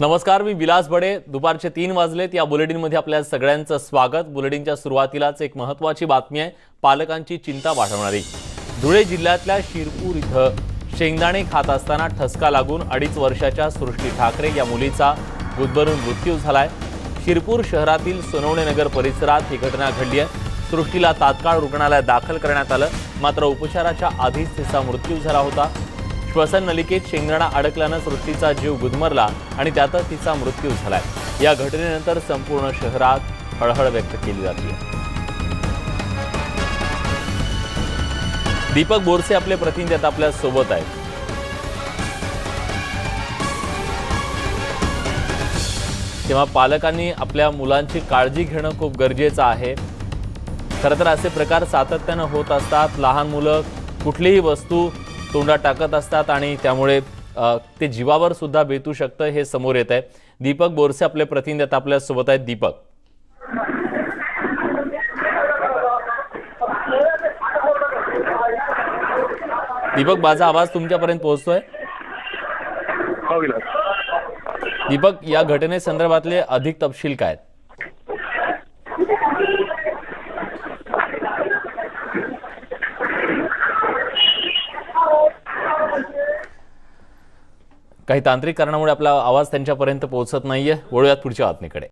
नमस्कार मी विलास बडे. दुपारचे तीन वाजलेत. या बुलेटिनमध्ये आपल्या सगळ्यांचं स्वागत. बुलेटिनच्या सुरुवातीलाच एक महत्त्वाची बातमी आहे. पालकांची चिंता वाढवणारी. धुळे जिल्ह्यातल्या शिरपूर इथं शेंगदाणे खात असताना ठसका लागून अडीच वर्षाच्या सृष्टी ठाकरे या मुलीचा गुदमरून मृत्यू झालाय. शिरपूर शहरातील सोनवणेनगर परिसरात ही घटना घडली आहे. सृष्टीला तात्काळ रुग्णालयात दाखल करण्यात आलं. मात्र उपचाराच्या आधीच तिचा मृत्यू झाला होता. श्वसन नलिकेत शेंगदाणा अडकल्यानं सृष्टीचा जीव गुदमरला आणि त्यातच तिचा मृत्यू झालाय. या घटनेनंतर संपूर्ण शहरात हळहळ व्यक्त केली जाते. दीपक बोरसे आपले प्रतिनिधी आता आपल्यासोबत आहेत. तेव्हा पालकांनी आपल्या मुलांची काळजी घेणं खूप गरजेचं आहे. खरं तर असे प्रकार सातत्यानं होत असतात. लहान मुलं कुठलीही वस्तू तोंडात टाकत असतात आणि त्यामुळे ते जीवावर सुद्धा बेतू शकतं हे समोर येत आहे. दीपक बोरसे आपले प्रतिनिधी आता आपल्यासोबत आहेत. दीपक. दीपक माझा आवाज तुमच्यापर्यंत पोहोचतोय? हो दीपक या घटनेसंदर्भातले अधिक तपशील काय काही तांत्रिक कारणामुळे आपला आवाज त्यांच्यापर्यंत पोहोचत नाहीये. वळूयात पुढच्या बातमीकडे.